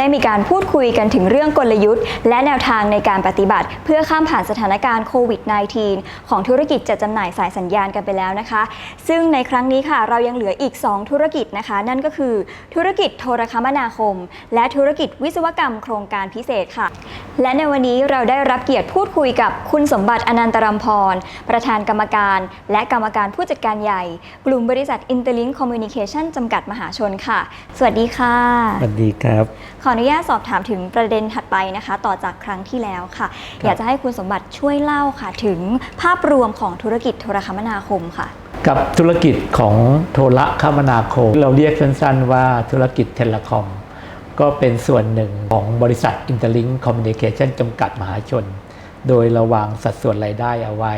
ได้มีการพูดคุยกันถึงเรื่องกลยุทธ์ และแนวทางในการปฏิบัติ เพื่อข้ามผ่านสถานการณ์โควิด -19 ของธุรกิจจัดจำหน่ายสายสัญญาณกันไปแล้วนะคะ ซึ่งในครั้งนี้ค่ะเรายังเหลืออีก 2 ธุรกิจนะคะ นั่นก็คือธุรกิจโทรคมนาคม และธุรกิจวิศวกรรมโครงการพิเศษค่ะ และในวันนี้เราได้รับเกียรติพูดคุยกับคุณสมบัติอนันตรัมพร ประธานกรรมการ และกรรมการผู้จัดการใหญ่ กลุ่มบริษัท Interlink Communication จำกัดมหาชนค่ะ สวัสดีค่ะ สวัสดีครับ ขออนุญาตสอบถามถึงประเด็นถัดไปนะคะ ต่อจากครั้งที่แล้วค่ะ อยากจะให้คุณสมบัติช่วยเล่าค่ะ ถึงภาพรวมของธุรกิจโทรคมนาคมค่ะ กับธุรกิจของโทรคมนาคม เราเรียกสั้นๆว่าธุรกิจเทเลคอมก็เป็นส่วนหนึ่งของบริษัท Interlink Communication จำกัดมหาชน โดยระวางสัดส่วนรายได้เอาไว้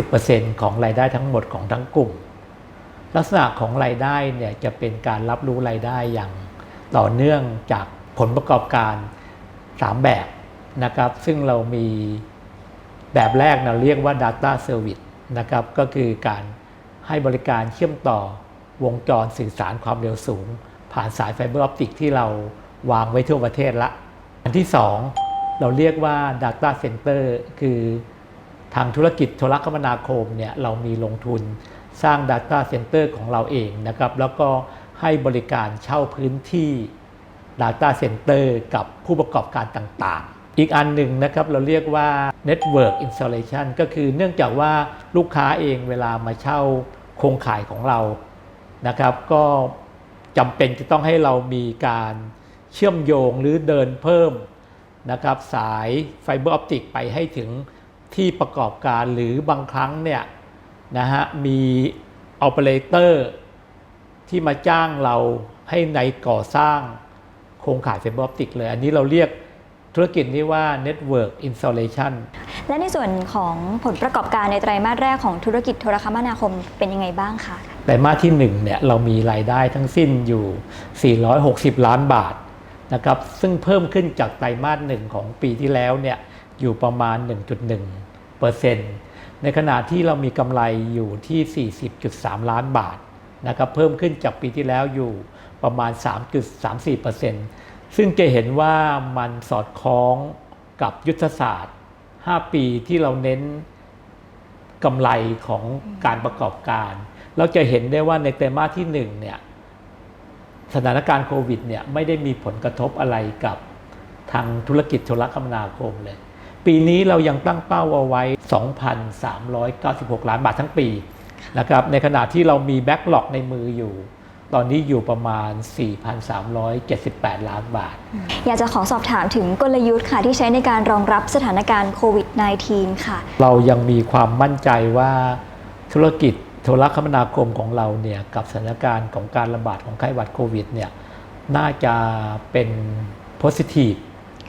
50%ของรายได้ทั้งหมดของทั้งกลุ่ม ลักษณะของรายได้เนี่ยจะเป็นการรับรู้รายได้อย่างต่อเนื่องจาก ผลประกอบการ 3 แบบนะครับ ซึ่งเรามีแบบแรกเราเรียกว่า Data Service นะครับ ก็คือการให้บริการเชื่อมต่อวงจรสื่อสารความเร็วสูง ผ่านสายไฟเบอร์ออปติกที่เราวางไว้ทั่วประเทศละ อันที่ 2 เราเรียกว่า Data Center คือทางธุรกิจโทรคมนาคมเนี่ยเรามีลงทุนสร้าง Data Center ของเราเองนะครับ แล้วก็ให้บริการเช่าพื้นที่ Data Center กับผู้ประกอบการต่างๆ อีกอันหนึ่งนะครับเราเรียกว่า Network Installation ก็คือเนื่องจากว่าลูกค้าเองเวลามาเช่าโครงข่ายของเรานะครับ ก็จำเป็นจะต้องให้เรามีการเชื่อมโยงหรือเดินเพิ่มนะครับสายไฟเบอร์ออปติกไปให้ถึงที่ประกอบการหรือบางครั้งเนี่ยนะฮะมีโอเปอเรเตอร์ที่มาจ้างเราให้ในก่อสร้าง ครงข่ายไฟเบอร์ออปติกเลย อันนี้เราเรียกธุรกิจนี้ว่า Network Installation และในส่วนของผลประกอบการในไตรมาสแรกของธุรกิจโทรคมนาคมเป็นยังไงบ้างคะแต่มาสที่ 1 เนี่ยเรามีรายได้ทั้งสิ้นอยู่ 460 ล้านบาทนะครับซึ่งเพิ่มขึ้นจากไตรมาสหนึ่งของปีที่แล้วเนี่ยอยู่ประมาณ 1.1เปอร์เซ็นต์ในขณะที่เรามีกำไรอยู่ที่ 40.3 ล้านบาทนะครับเพิ่มขึ้นจากปีที่แล้วอยู่ ประมาณ 3.34เปอร์เซ็นต์ซึ่งจะเห็นว่ามันสอดคล้องกับยุทธศาสตร์ 5 ปีที่เราเน้นกำไรของการประกอบการ เราจะเห็นได้ว่าในไตรมาสที่หนึ่งเนี่ยสถานการณ์โควิดเนี่ยไม่ได้มีผลกระทบอะไรกับทางธุรกิจโทรคมนาคมเลย ปีนี้เรายังตั้งเป้าเอาไว้ 2,396 ล้านบาททั้งปีนะครับในขณะที่เรามีแบ็กหลอกในมืออยู่ ตอนนี้อยู่ประมาณ 4,378 ล้านบาท อยากจะขอสอบถามถึงกลยุทธ์ค่ะที่ใช้ในการรองรับสถานการณ์โควิด -19 ค่ะ เรายังมีความมั่นใจว่าธุรกิจโทรคมนาคมของเราเนี่ยกับสถานการณ์ของการระบาดของไข้หวัดโควิดเนี่ยน่าจะเป็น positive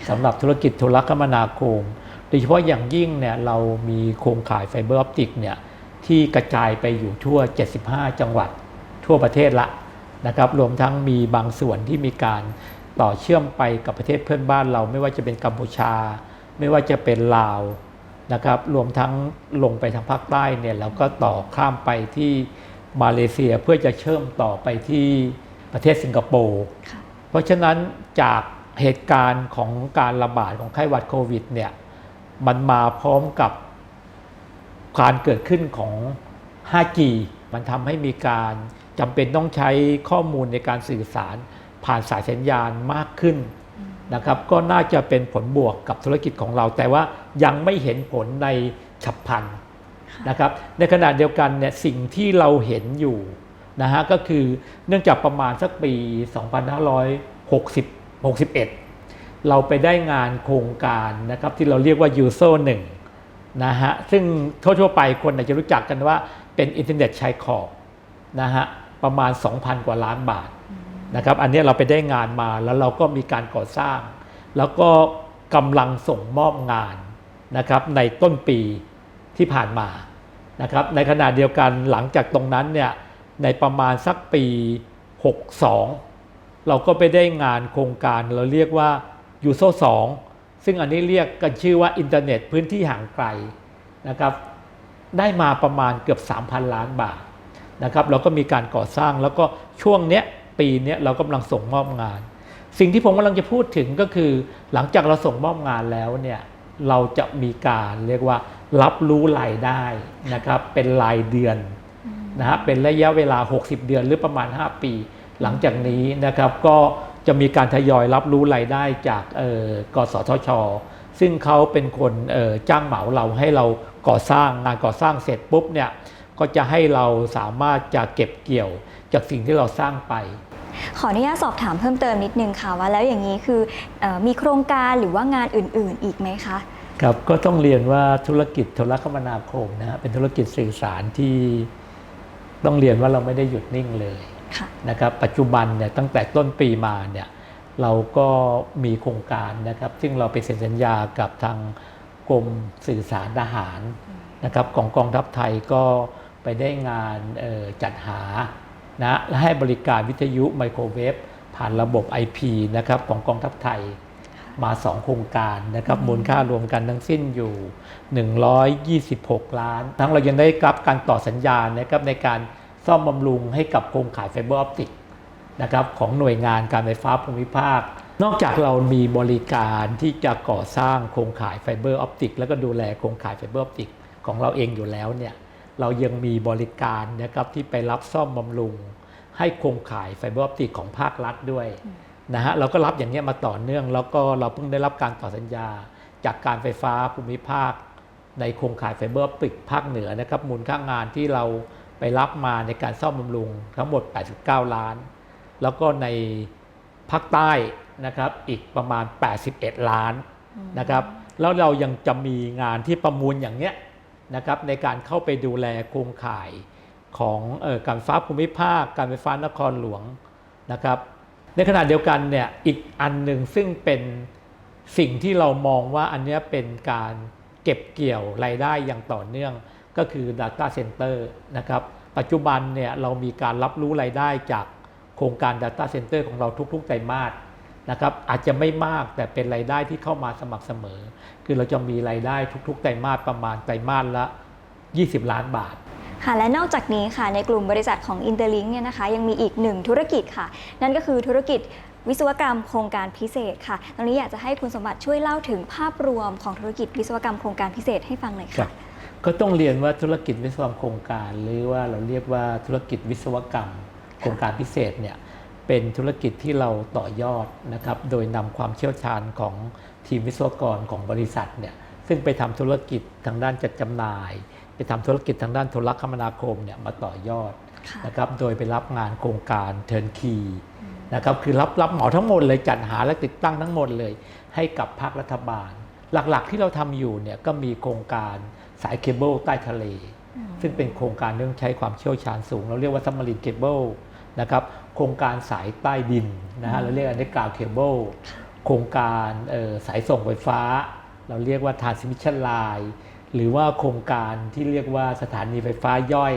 สำหรับธุรกิจโทรคมนาคม โดยเฉพาะอย่างยิ่งเนี่ยเรามีโครงข่ายไฟเบอร์ออปติกเนี่ยที่กระจายไปอยู่ทั่ว 75 จังหวัดทั่วประเทศละ นะครับรวมทั้งมีบางส่วนที่มีการต่อเชื่อมไปกับประเทศเพื่อนบ้านเรา ไม่ว่าจะเป็นกัมพูชา ไม่ว่าจะเป็นลาวนะครับรวมทั้งลงไปทางภาคใต้เนี่ยเราก็ต่อข้ามไปที่มาเลเซียเพื่อจะเชื่อมต่อไปที่ประเทศสิงคโปร์ค่ะเพราะฉะนั้นจากเหตุการณ์ของการระบาดของไข้หวัดโควิดเนี่ยมันมาพร้อมกับการเกิดขึ้นของ 5G มันทำให้มีการ จำเป็นต้องใช้ข้อมูลในการสื่อสารผ่านสายสัญญาณมากขึ้นนะครับ ก็น่าจะเป็นผลบวกกับธุรกิจของเรา แต่ว่ายังไม่เห็นผลในฉับพลันนะครับ ในขณะเดียวกันเนี่ยสิ่งที่เราเห็นอยู่นะฮะก็คือเนื่องจากประมาณสักปี 2560 61 เราไปได้งานโครงการนะครับที่เราเรียกว่า u s o 1นะฮะซึ่งทั่วๆไปคนอาจจะรู้จักกันว่าเป็นอินเทอร์เน็ตชายขอบนะฮะ ประมาณ 2,000 กว่าล้านบาทนะครับอันนี้เราไปได้งานมาแล้วเราก็มีการก่อสร้าง แล้วก็กำลังส่งมอบงานนะครับในต้นปีที่ผ่านมานะครับในขณะเดียวกันหลังจากตรงนั้นเนี่ยในประมาณสักปี 62 เราก็ไปได้งานโครงการเราเรียกว่ายูโซ2ซึ่งอันนี้เรียกกันชื่อว่าอินเทอร์เน็ตพื้นที่ห่างไกลนะครับได้มาประมาณเกือบ 3,000 ล้านบาท นะครับเราก็มีการก่อสร้างแล้วก็ช่วงเนี้ยปีเนี้ยเรากำลังส่งมอบงาน สิ่งที่ผมกำลังจะพูดถึงก็คือ หลังจากเราส่งมอบงานแล้วเนี่ยเราจะมีการเรียกว่ารับรู้รายได้นะครับเป็นรายเดือนนะฮะเป็นระยะเวลา 60 เดือนหรือประมาณ 5 ปี หลังจากนี้นะครับก็จะมีการทยอยรับรู้รายได้จากกสทช ซึ่งเขาเป็นคนจ้างเหมาเราให้เราก่อสร้างงานก่อสร้างเสร็จปุ๊บเนี่ย ก็จะให้เราสามารถจะเก็บเกี่ยวจากสิ่งที่เราสร้างไป ขออนุญาตสอบถามเพิ่มเติมนิดนึงค่ะว่าแล้วอย่างนี้คือเออมีโครงการหรือว่างานอื่น ๆ อีกไหมคะครับก็ต้องเรียนว่าธุรกิจโทรคมนาคมนะฮะเป็นธุรกิจสื่อสารที่ต้องเรียนว่าเราไม่ได้หยุดนิ่งเลยค่ะนะครับปัจจุบันเนี่ยตั้งแต่ต้นปีมาเนี่ยเราก็มีโครงการนะครับซึ่งเราไปเซ็นสัญญากับทางกรมสื่อสารทหารนะครับของกองทัพไทยก็ ไปได้งานเอ่อจัดหานะและให้บริการวิทยุไมโครเวฟผ่านระบบ IP นะครับของกองทัพไทยมา 2 โครงการนะครับมูลค่ารวมกันทั้งสิ้นอยู่ 126 ล้าน ทั้งเรายังได้รับการต่อสัญญานะครับในการซ่อมบำรุงให้กับโครงข่ายไฟเบอร์ออปติกนะครับของหน่วยงานการไฟฟ้าภูมิภาค นอกจากเรามีบริการที่จะก่อสร้างโครงข่ายไฟเบอร์ออปติกแล้วก็ดูแลโครงข่ายไฟเบอร์ออปติกของเราเองอยู่แล้วเนี่ย เรายังมีบริการนะครับที่ไปรับซ่อมบำรุง ให้โครงข่ายไฟเบอร์ออปติกของภาครัฐด้วยนะฮะเราก็รับอย่างเงี้ยมาต่อเนื่อง แล้วก็เราเพิ่งได้รับการต่อสัญญา จากการไฟฟ้าภูมิภาค ในโครงข่ายไฟเบอร์ออปติกภาคเหนือนะครับมูลค่างานที่เราไปรับมาในการซ่อมบำรุงทั้งหมด 89 ล้าน แล้วก็ในภาคใต้นะครับอีกประมาณ 81 ล้านนะครับแล้วเรายังจะมีงานที่ประมูลอย่างเนี้ย นะครับในการเข้าไปดูแลโครงข่ายของออการไฟฟ้าภูมิภาค การไฟฟ้านครหลวงนะครับ ในขณะเดียวกันเนี่ยอีกอันหนึ่งซึ่งเป็นสิ่งที่เรามองว่าอันนี้เป็นการเก็บเกี่ยวรายได้อย่างต่อเนื่องก็คือ Data Center นะครับปัจจุบันเนี่ยเรามีการรับรู้รายได้จากโครงการ Data Center ของเราทุกๆไตรมาส นะครับอาจจะไม่มากแต่เป็นรายได้ที่เข้ามาสม่ำเสมอ คือเราจะมีรายได้ทุกๆไตรมาสประมาณไตรมาสละ 20 ล้านบาทค่ะและนอกจากนี้ค่ะในกลุ่มบริษัทของ Interlink เนี่ยนะคะยังมีอีกหนึ่งธุรกิจค่ะ นั่นก็คือธุรกิจวิศวกรรมโครงการพิเศษค่ะ ตรงนี้อยากจะให้คุณสมบัติช่วยเล่าถึงภาพรวมของธุรกิจวิศวกรรมโครงการพิเศษให้ฟังหน่อยครัค่ะบก็ต้องเรียนว่าธุรกิจวิศวกรรมโครงการ หรือว่าเราเรียกว่าธุรกิจวิศวกรรมโครงการพิเศษเนี่ย เป็นธุรกิจที่เราต่อยอดนะครับ โดยนำความเชี่ยวชาญของทีมวิศวกรของบริษัทเนี่ยซึ่งไปทำธุรกิจทางด้านจัดจำหน่าย ไปทำธุรกิจทางด้านโทรคมนาคมเนี่ยมาต่อยอดค่ะนะครับ โดยไปรับงานโครงการเทิร์นคีนะครับ คือรับรับเหมาทั้งหมดเลยจัดหาและติดตั้งทั้งหมดเลย ให้กับภาครัฐบาล หลักๆที่เราทำอยู่เนี่ยก็มีโครงการสายเคเบิลใต้ทะเล ซึ่งเป็นโครงการเรื่องใช้ความเชี่ยวชาญสูง เราเรียกว่าซัมมารีนเคเบิล นะครับโครงการสายใต้ดินนะฮะเราเรียกอันนี้กราวเคเบิลโครงการเอ่อสายส่งไฟฟ้า เราเรียกว่า transmission line หรือว่าโครงการที่เรียกว่าสถานีไฟฟ้าย่อย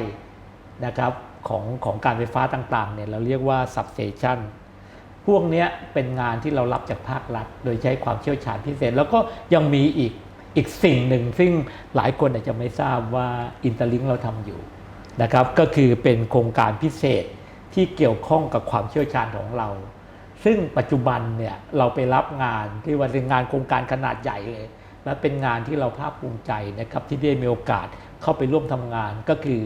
นะครับของของการไฟฟ้าต่างๆเนี่ยเราเรียกว่า substation พวกเนี้ยเป็นงานที่เรารับจากภาครัฐ โดยใช้ความเชี่ยวชาญพิเศษ แล้วก็ยังมีอีกอีกสิ่งหนึ่ง ซึ่งหลายคนอาจจะไม่ทราบว่าอินเตอร์ลิงเราทำอยู่นะครับก็คือเป็นโครงการพิเศษ ที่เกี่ยวข้องกับความเชี่ยวชาญของเรา ซึ่งปัจจุบันเนี่ยเราไปรับงานที่ว่าเป็นงานโครงการขนาดใหญ่เลย และเป็นงานที่เราภาคภูมิใจนะครับที่ได้มีโอกาสเข้าไปร่วมทำงานก็คือ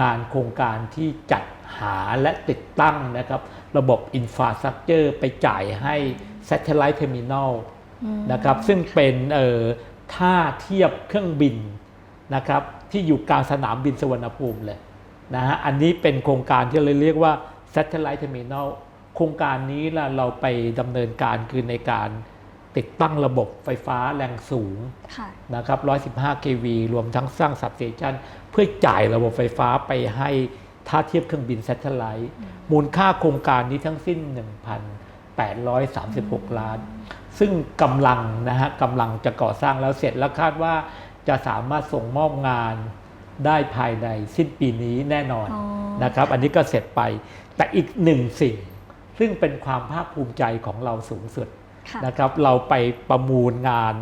งานโครงการที่จัดหาและติดตั้งนะครับ ระบบอินฟ a าส t ั c เจอร์ไปจ่ายให้ Satellite Terminal นะครับซึ่งเป็นเอ่อท่าเทียบเครื่องบินนะครับที่อยู่กลางสนามบินสุวรรณภูมิเลย นะฮะอันนี้เป็นโครงการที่เราเรียกว่า Satellite Terminal โครงการนี้ล่ะเราไปดำเนินการคือในการติดตั้งระบบไฟฟ้าแรงสูงค่ะนะครับ 115 kV รวมทั้งสร้างสับสเตชันเพื่อจ่ายระบบไฟฟ้าไปให้ท่าเทียบเครื่องบิน s a t เท l i t e มูลค่าโครงการนี้ทั้งสิ้น 1,836 ล้าน ซึ่งกำลังนะฮะกำลังจะก่อสร้างแล้วเสร็จแล้วคาดว่าจะสามารถส่งมอบงาน ได้ภายในสิ้นปีนี้แน่นอนอ๋อนะครับ อันนี้ก็เสร็จไป แต่อีกหนึ่งสิ่ง ซึ่งเป็นความภาคภูมิใจของเราสูงสุดค่ะนะครับ เราไปประมูลงาน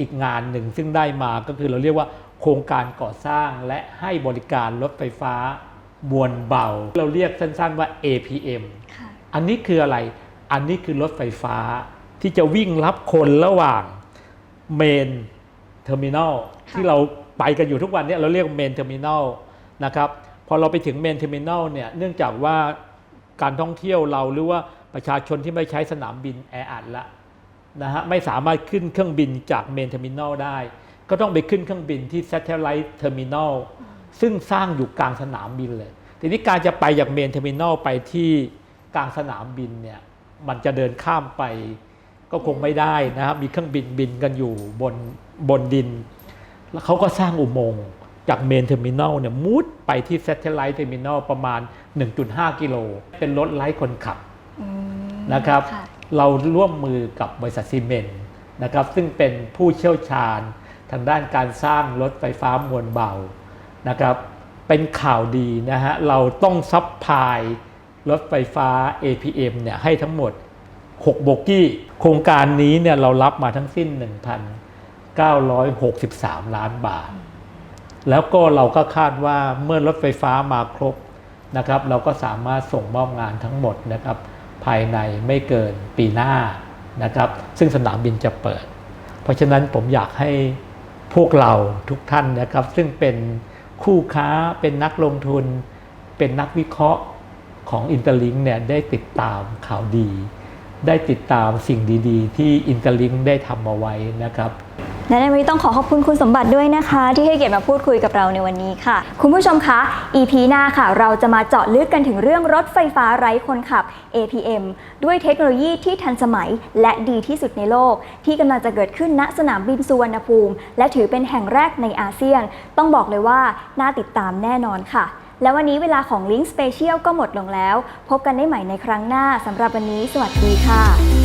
อีกงานหนึ่งซึ่งได้มาก็คือเราเรียกว่าโครงการก่อสร้างและให้บริการรถไฟฟ้ามวลเบา เราเรียกสั้นๆว่า APM ค่ะอันนี้คืออะไร อันนี้คือรถไฟฟ้าที่จะวิ่งรับคนระหว่างเมนเทอร์มินอลค่ะที่เรา ไปกันอยู่ทุกวันนี้เราเรียกเมนเทอร์มินอลนะครับพอเราไปถึงเมนเทอร์มินอลเนี่ยเนื่องจากว่าการท่องเที่ยวเราหรือว่าประชาชนที่ไม่ใช้สนามบินแออัดละนะฮะไม่สามารถขึ้นเครื่องบินจากเมนเทอร์มินอลได้ ก็ต้องไปขึ้นเครื่องบินที่ Satellite Terminal ซึ่งสร้างอยู่กลางสนามบินเลย ทีนี้การจะไปจากเมนเทอร์มินอลไปที่กลางสนามบินเนี่ยมันจะเดินข้ามไปก็คงไม่ได้นะครับมีเครื่องบินบินกันอยู่บนบนดิน แล้วเขาก็สร้างอุโมงค์จากเมนเทอร์มินอลเนี่ยมุดไปที่ Satellite Terminal ประมาณ 1.5 กิโล เป็นรถไร้คนขับอืมนะครับค่ะเราร่วมมือกับบริษัทซีเมนต์นะครับ ซึ่งเป็นผู้เชี่ยวชาญทางด้านการสร้างรถไฟฟ้ามวลเบานะครับเป็นข่าวดีนะฮะ เราต้องซัพพลายรถไฟฟ้า APM เนี่ยให้ทั้งหมด 6 โบกี้ โครงการนี้เนี่ยเรารับมาทั้งสิ้น 963 ล้านบาท แล้วก็เราก็คาดว่าเมื่อรถไฟฟ้ามาครบนะครับ เราก็สามารถส่งมอบงานทั้งหมดนะครับ ภายในไม่เกินปีหน้านะครับ ซึ่งสนามบินจะเปิด เพราะฉะนั้นผมอยากให้พวกเราทุกท่านนะครับ ซึ่งเป็นคู่ค้าเป็นนักลงทุน เป็นนักวิเคราะห์ของอินเตอร์ลิงเนี่ยได้ติดตามข่าวดี ได้ติดตามสิ่งดีๆ ที่อินเตอร์ลิงได้ทำเอาไว้นะครับ และในวันนี้ต้องขอขอบคุณคุณสมบัติด้วยนะคะ ที่ให้เกียรติมาพูดคุยกับเราในวันนี้ค่ะ คุณผู้ชมคะ EP หน้าค่ะ เราจะมาเจาะลึกกันถึงเรื่องรถไฟฟ้าไร้คนขับ APM ด้วยเทคโนโลยีที่ทันสมัยและดีที่สุดในโลก ที่กำลังจะเกิดขึ้นณสนามบินสุวรรณภูมิ และถือเป็นแห่งแรกในอาเซียน ต้องบอกเลยว่าน่าติดตามแน่นอนค่ะ และวันนี้เวลาของ Link Special ก็หมดลงแล้ว พบกันได้ใหม่ในครั้งหน้าสำหรับวันนี้ สวัสดีค่ะ